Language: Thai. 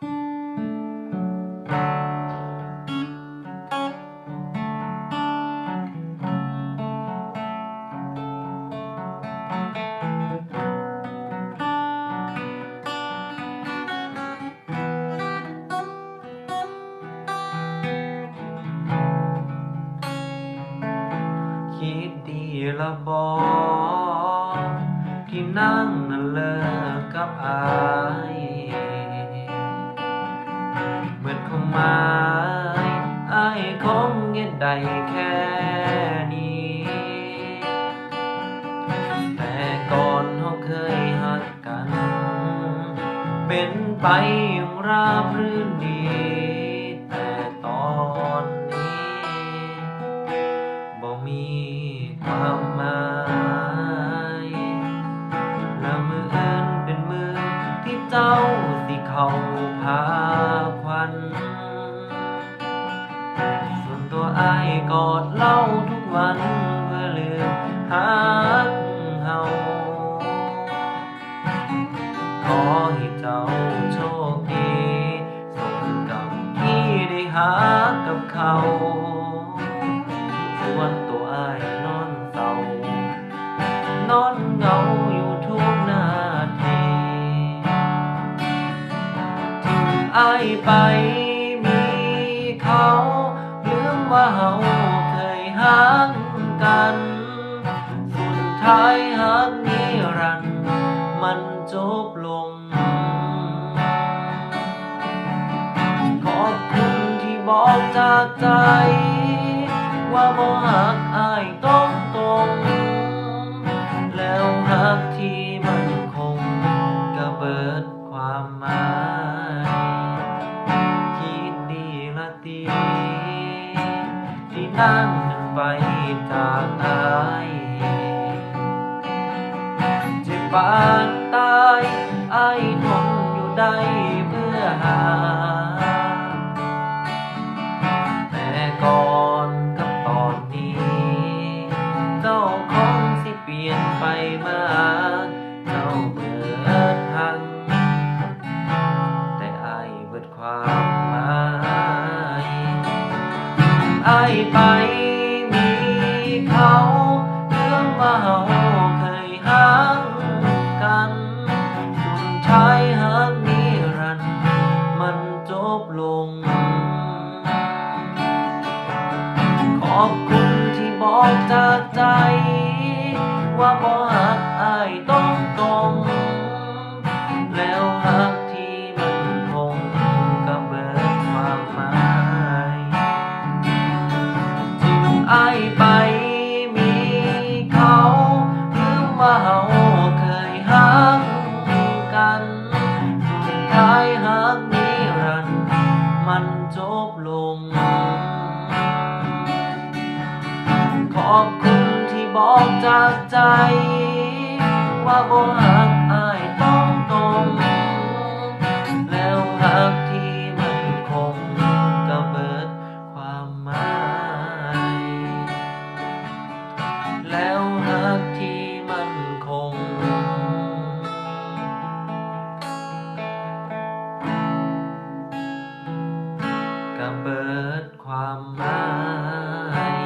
คิดดีละบอที่นั่งนั่นเลิกกับอาย แค่นี้ แต่ก่อนเขาเคยหักกัน เป็นไปอย่างราบรื่นดี แต่ตอนนี้บ่มีความหมายและมืออื่นเป็นมือที่เจ้าสิเข้าพา กอดเล่าทุกวันเพื่อลืมหักเฮาขอให้เจ้าโชคดีสมกับที่ได้หากับเขาส่วนตัวอายนอนเศร้านอนเหงาอยู่ทุกนาทีทิ้งอายไป ว่าเฮาเคยหักกันสุดท้ายหักนิรันดร์มันจบลง ขอบคุณที่บอกจากใจ ว่าบ่หักอายต้องตรง นั่งไปจากอายจ็บปานตายอายทนอยู่ได้เพื่อหา แต่ก่อนกับตอนนี้ เจ้าคงสิเปลี่ยนไปมา อายไปมีเขาเรื่องว่าเฮาเคยหักกันสุดท้ายหักนิรันมันจบลง ขอบคุณที่บอกจากใจ ว่าบ่หักอายต้อง บลง ขอบคุณที่บอกจากใจ ว่าบ่ กิดความหมาย